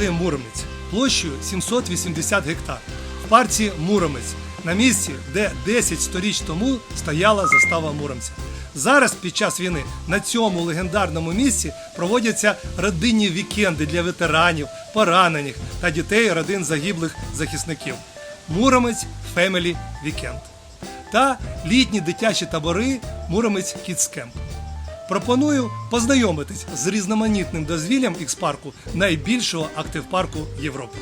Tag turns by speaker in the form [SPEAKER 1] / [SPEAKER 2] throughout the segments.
[SPEAKER 1] ТВ Муромець площею 780 гектар в парці Муромець на місці, де 10 сторіч тому стояла застава Муромця. Зараз під час війни на цьому легендарному місці проводяться родинні вікенди для ветеранів, поранених та дітей родин загиблих захисників. Муромець Family Weekend та літні дитячі табори Муромець Camp. Пропоную познайомитись з різноманітним дозвіллям Ікс-парку найбільшого актив парку Європи.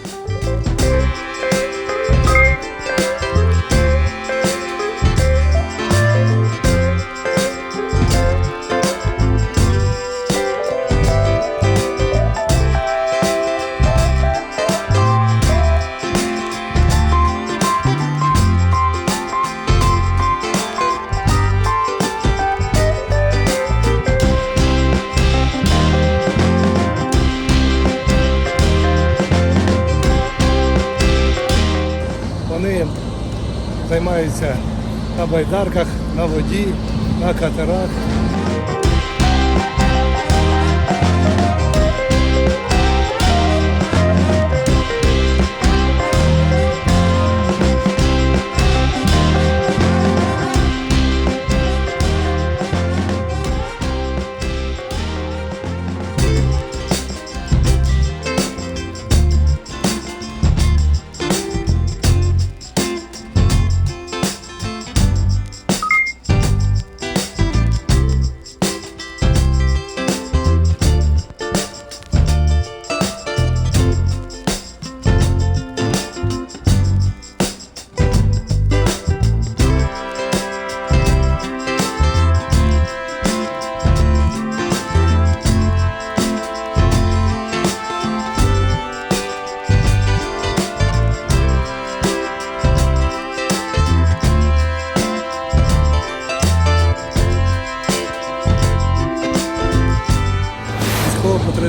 [SPEAKER 1] Вони займаються на байдарках, на воді, на катерах.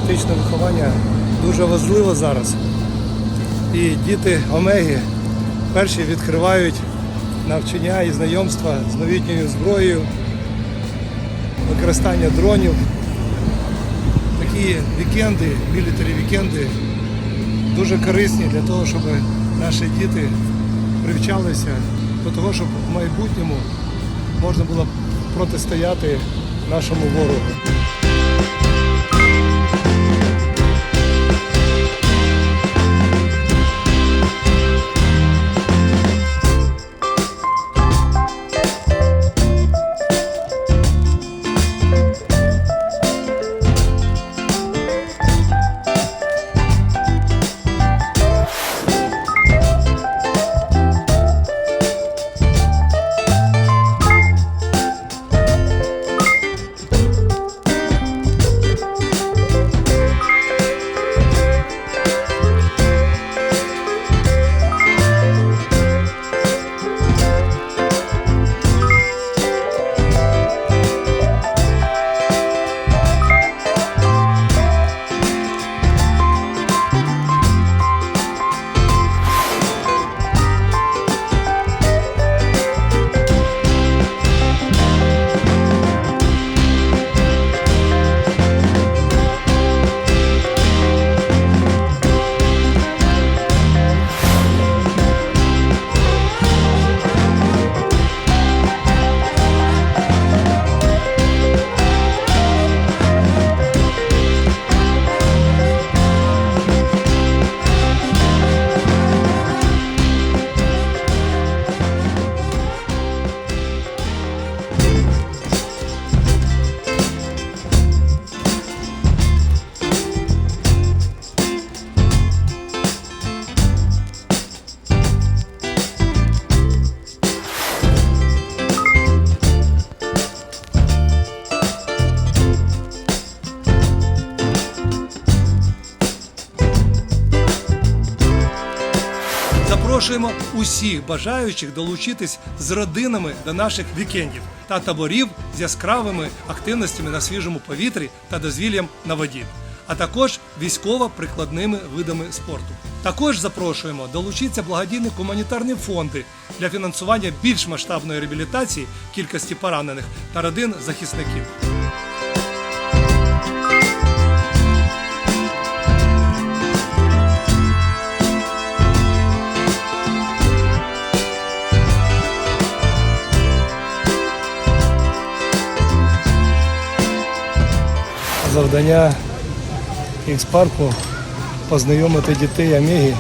[SPEAKER 1] Військово-патріотичне виховання дуже важливо зараз. І діти Омеги перші відкривають навчання і знайомства з новітньою зброєю, використання дронів. Такі вікенди, мілітарі вікенди дуже корисні для того, щоб наші діти привчалися до того, щоб в майбутньому можна було протистояти нашому ворогу. Запрошуємо усіх бажаючих долучитись з родинами до наших вікендів та таборів з яскравими активностями на свіжому повітрі та дозвіллям на воді, а також військово-прикладними видами спорту. Також запрошуємо долучитися благодійні гуманітарні фонди для фінансування більш масштабної реабілітації кількості поранених та родин захисників. Завдання Ікс-парку познайомити дітей Омеги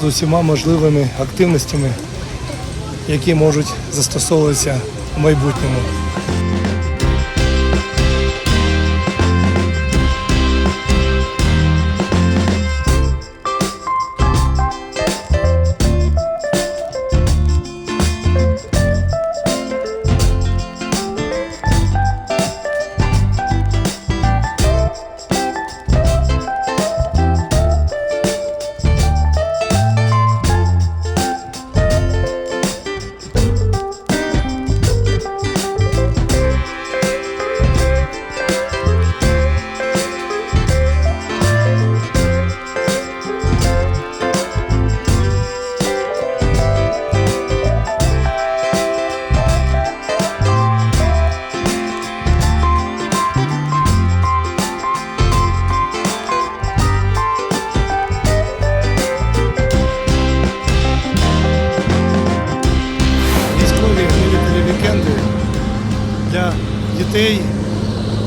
[SPEAKER 1] з усіма можливими активностями, які можуть застосовуватися в майбутньому.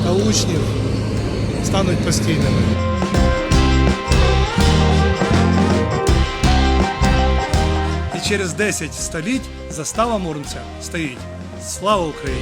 [SPEAKER 1] Та учнів стануть постійними. І через 10 століть застава Мурмця стоїть. Слава Україні!